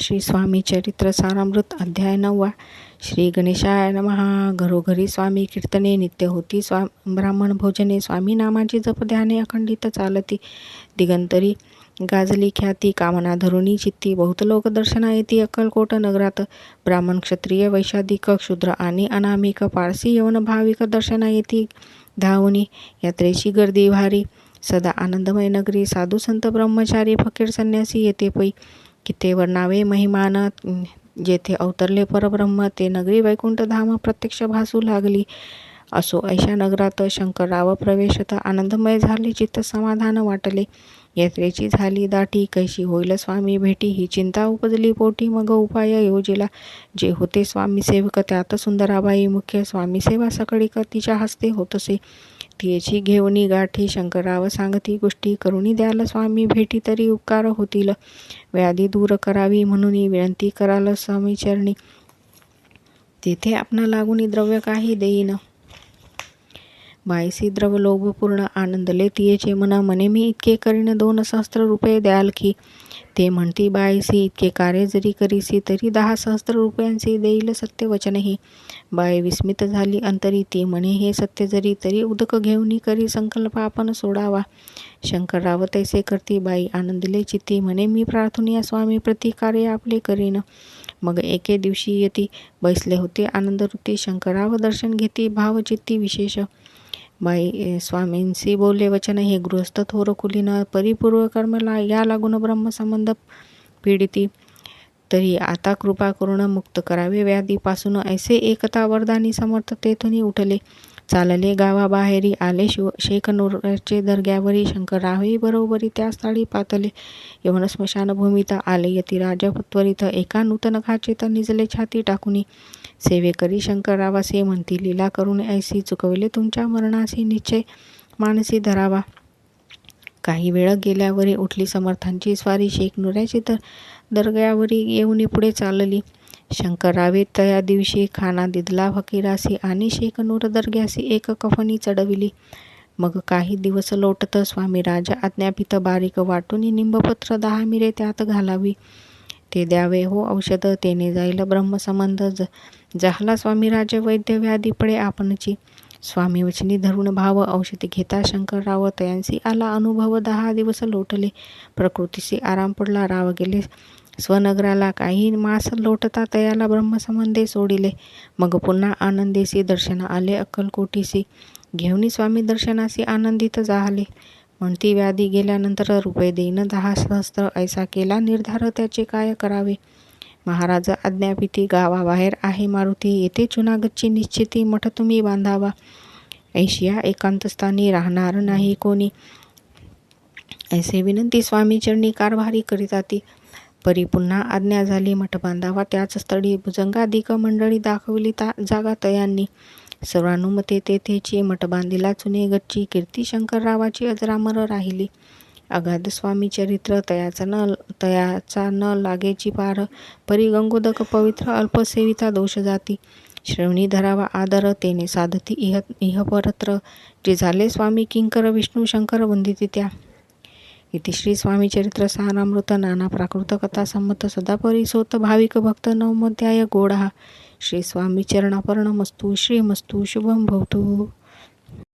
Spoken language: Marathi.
श्री स्वामी चरित्र सारामृत अध्याय नववा. श्री गणेशाय नमहा घरोघरी स्वामी कीर्तने नित्य होती स्वा ब्राह्मण भोजने स्वामी नामाची जप ध्याने अखंडित चालती. दिगंतरी गाजली ख्याती कामना धरुणी चित्ती बहुत लोक दर्शना येती अक्कलकोट नगरात. ब्राह्मण क्षत्रिय वैशाधिक क्षुद्र आणि अनामिक पारसी यवन भाविक दर्शना येती धावणी यात्रेची गर्दी भारी. सदा आनंदमय नगरी साधू संत ब्रह्मचारी फकीर संन्यासी येते पै. की तेवर नावे महिमान जेथे अवतरले परब्रह्म ते नगरी वैकुंठ धाम प्रत्यक्ष भासू लागली. असो ऐशा नगरात शंकरराव प्रवेशत आनंदमय झाले चित्त समाधान वाटले. यात्रेची झाली दाटी कैशी होईल स्वामी भेटी? ही चिंता उपजली पोटी मग उपाय योजिला. जे होते स्वामी सेवक त्यात सुंदराबाई मुख्य. स्वामी सेवा सकळी तिच्या हस्ते होतसे. तिची घेऊनी गाठी शंकराव सांगती गोष्टी करुणी द्याल स्वामी. भेटी तरी उपकार होतील. व्याधी दूर करावी म्हणून विनंती कराल स्वामी चरणी. तेथे आपणा लागून द्रव्य काही देईन. मायसी द्रव लोभपूर्ण आनंदले तियेचे मना मने मी इतके करीन दोन सहस्त्र रुपये द्याल की. ते म्हणती बाईसी इतके कार्य जरी करीसी तरी दहा सहस्त्र रुपयांचे देईल सत्यवचनही. बाई विस्मित झाली अंतरी ती म्हणे हे सत्य जरी तरी उदक घेऊनही करी संकल्प आपण सोडावा. शंकरराव तैसे करती बाई आनंदले चित्ती म्हणे मी प्रार्थनिया स्वामी प्रतिकार्य आपले करीन. मग एके दिवशी येती बैसले होते आनंदवृत्ती शंकराव दर्शन घेती भावचित्ती विशेष. बाई स्वामींशी बोलले वचन हे गृहस्थ थोर कुलीन परिपूर्व कर्मला या लागून ब्रह्मसंबंध पीडिती. तरी आता कृपा करून मुक्त करावे. व्याधीपासून ऐसे एकता वरदानी समर्थ तेथून उठले. चालले गावाबाहेरी आले शिव शेखनूरचे दर्ग्यावरी शंकररावही बरोबरी त्या स्थळी पातले. यवन स्मशानभूमीत आले यती राजपत्वरित एका नूतन खाचेत निजले छाती टाकुनी. सेवेकरी शंकररावासे म्हणती लीला करून ऐसी चुकवले तुमच्या मरणाशी निश्चय मानसी धरावा. काही वेळ गेल्यावरी उठली समर्थांची स्वारी शेख नुऱ्याची तर दर्ग्यावरी येऊन पुढे चालली. शंकरावे त्या दिवशी खाना दिदला फकीरासी आणि शेख नूर दर्ग्यासी एक कफनी चढविली. मग काही दिवस लोटत स्वामी राजा आज्ञापित बारीक वाटून निंबपत्र दहा मिरे त्यात घालावी. ते द्यावे हो औषध तेने जाईल ब्रह्मसंबंध जहाला स्वामी राजे वैद्य व्याधी पडे आपणची. स्वामी वचनी धरून भाव औषधी घेता शंकरराव तयांसी आला अनुभव दहा दिवस लोटले. प्रकृतीशी आराम पडला राव गेले. स्वनगराला काही मास लोटता तयाला ब्रह्मसंबंधे सोडिले. मग पुन्हा आनंदेसी दर्शन आले अक्कलकोटीसी. घेऊनी स्वामी दर्शनासी आनंदित झाले. म्हणती व्याधी गेल्यानंतर रुपये देईन दहा सहस्त्र ऐसा केला निर्धार त्याचे काय करावे? महाराज आज्ञापिती गावाबाहेर आहे मारुती येथे चुनागतची निश्चिती मठ तुम्ही बांधावा. ऐशिया एकांतस्थानी राहणार नाही कोणी. ऐसे विनंती स्वामी चरणी कारभारी करीताती परी पुन्हा आज्ञा झाली. मठ बांधावा त्याच स्थळी भुजंगाधिक मंडळी दाखवली ता जागा तयांनी. सर्वानुमते तेथेची मठ बांधिला चुने गच्ची कीर्ती शंकररावाची अजरामर राहिली. अगाध स्वामी चरित्र तयाचा न तयाचा न लागेची पार परी गंगोदक पवित्र अल्पसेविता दोष जाती श्रवणी धरावा आदर तेने साधती इह इहपरत्र. जे झाले स्वामी किंकर विष्णू शंकर वंदिती त्या. इति श्री स्वामी चरित्र सारामृत नाना प्राकृत कथा संमत सदा परिसोत भाविक भक्त नवमध्याय गोडा। श्री स्वामी चरणापर्ण मस्तू श्रीमस्तू शुभम भवतू।